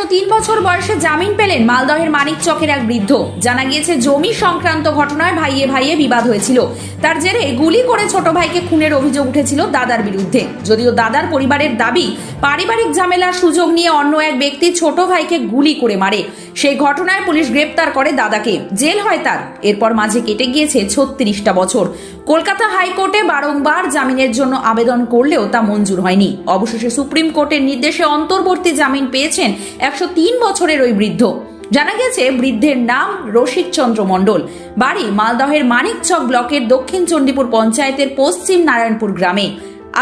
একশো তিন বছর বয়সে জামিন পেলেন মালদহের মানিক চকের এক বৃদ্ধ। জানা গিয়েছে, জমি সংক্রান্ত ঘটনায় ভাইয়ে ভাইয়ে বিবাদ হয়েছিল। তার জেরে গুলি করে ছোট ভাইকে খুনের অভিযোগ উঠেছিল দাদার বিরুদ্ধে। যদিও দাদার পরিবারের দাবি, পারিবারিক ঝামেলার সুযোগ নিয়ে অন্য এক ব্যক্তি ছোট ভাইকে গুলি করে মারে। সেই ঘটনায় পুলিশ গ্রেপ্তার করে দাদাকে। জেল হয় তার। এরপর মাঝে কেটে গিয়েছে ছত্রিশটা বছর। কলকাতা হাইকোর্টে বারংবার জামিনের জন্য আবেদন করলেও তা মঞ্জুর হয়নি। অবশেষে সুপ্রিম কোর্টের নির্দেশে অন্তর্বর্তী জামিন পেয়েছেন একশো তিন বছরের ওই বৃদ্ধ। জানা গেছে, বৃদ্ধের নাম রশিক চন্দ্র মণ্ডল। বাড়ি মালদহের মানিকচক ব্লকের দক্ষিণ চণ্ডীপুর পঞ্চায়েতের পশ্চিম নারায়ণপুর গ্রামে।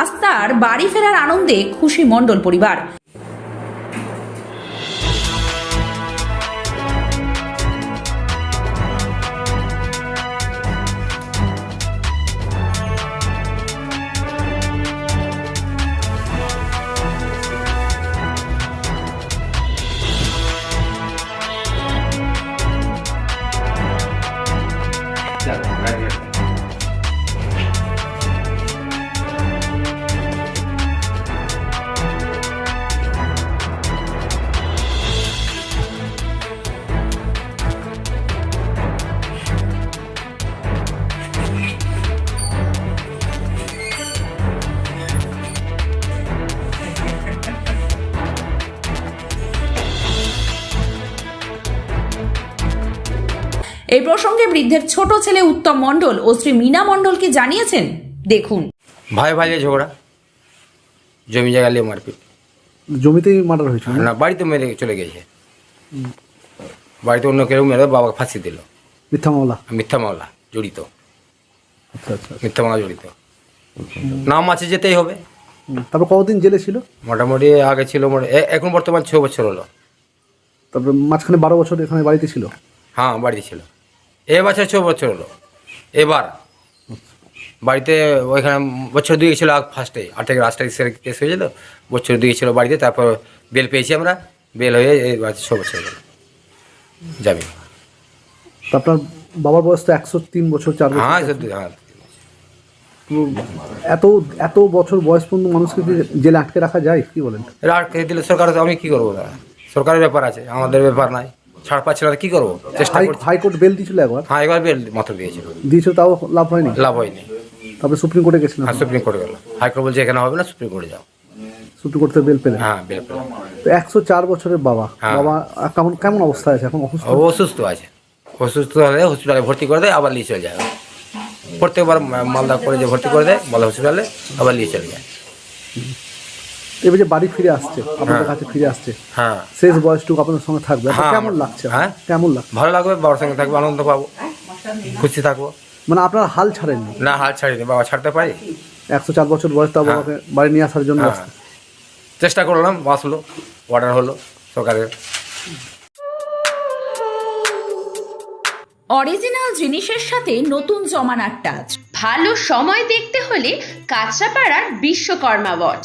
আস্তার বাড়ি ফেরার আনন্দে খুশি মণ্ডল পরিবার। second right here. এই প্রসঙ্গে বৃদ্ধের ছোট ছেলে উত্তম মণ্ডল ও শ্রী মীনা মণ্ডলকে জানিয়েছেন দেখুন। ভাই ভাই ঝগড়া। জমি জায়গা নিয়ে মারপিট। জমিতেই মার্ডার হয়েছিল? না? বাড়িতে মেরে চলে গেছে। বাড়িতে অন্য কেউ মেরে বাবাকে ফাঁসি দিল। মিথ্যা মামলা? মিথ্যা মামলা জড়িত। আচ্ছা আচ্ছা। মিথ্যা মামলা জড়িত। নাম আছে যেতেই হবে। তারপর কতদিন জেলে ছিল? মোটামুটি আগে ছিল এখন বর্তমান ছ বছর হলো। তারপরে মাঝখানে বারো বছর এখানে বাড়িতে ছিল? হ্যাঁ বাড়িতে ছিল। এ বছর ছ বছর হলো। এবার বাড়িতে ওইখানে বছর দুই ছিল ফার্স্টে আট থেকে আট তারিখ কেস হয়েছিল বছর দুই ছিল বাড়িতে তারপর বেল পেয়েছি আমরা বেল হয়ে এই বাড়িতে ছ বছর হলো। যাবি। আপনার বাবার বয়স তো একশো তিন বছর চার বছর। হ্যাঁ হ্যাঁ। এত এত বছর বয়স পর্যন্ত মানুষকে জেলে আটকে রাখা যায়? কি বলেন? এরা আটকে দিলে সরকার তো আমি কি করব? সরকারের ব্যাপার আছে আমাদের ব্যাপার নাই। ছাড় পাচ্ছি না কি করব? চেষ্টা হাই করছি। হাইকোর্ট বেল দিয়েছিল একবার? হ্যাঁ এবার বেল মাত্র দিয়েছিল। দিয়েছিল তাও লাভ হয়নি? লাভ হয়নি। তারপরে সুপ্রিম কোর্টে গেছিলেন হ্যাঁ সুপ্রিম কোর্টে গেল হাইকোর্ট বলছে এখানে হবে না সুপ্রিম কোর্টে যাও। সুপ্রিম কোর্ট বেল পেলেন? হ্যাঁ বেল পেল তো একশো চার বছরের বাবা। হ্যাঁ। বাবা কেমন কেমন অবস্থায় আছে এখন? অসুস্থ? ও অসুস্থ আছে। অসুস্থ হলে হসপিটালে ভর্তি করে দেয় আবার নিয়ে চলে যায়। প্রত্যেকবার মা- মালদা করে যে ভর্তি করে দেয় মালদা হসপিটালে আবার নিয়ে চলে যায়। এবার যে বাড়ি ফিরে আসছে আপনাদের কাছে ফিরে আসছে হ্যাঁ। শেষ বয়সটুকু আপনাদের সঙ্গে থাকবে। হ্যাঁ, কেমন লাগছে? হ্যাঁ? কেমন লাগছে? ভালো লাগবে বাবার সঙ্গে থাকব আনন্দ পাবো খুশি থাকব। মানে আপনারা হাল ছাড়েননি? না হাল ছাড়িনি বাবা ছাড়তে পারি? একশো চার বছর বয়স তাও বাবাকে বাড়ি নিয়ে আসার জন্য হ্যাঁ। চেষ্টা করলাম বাঁচলো অর্ডার হলো সরকারের। অরিজিনাল জিনিসের সাথে নতুন জমানার টাচ ভালো সময় দেখতে হলে কাঁচরাপাড়ার বিশ্বকর্মা ওয়াচ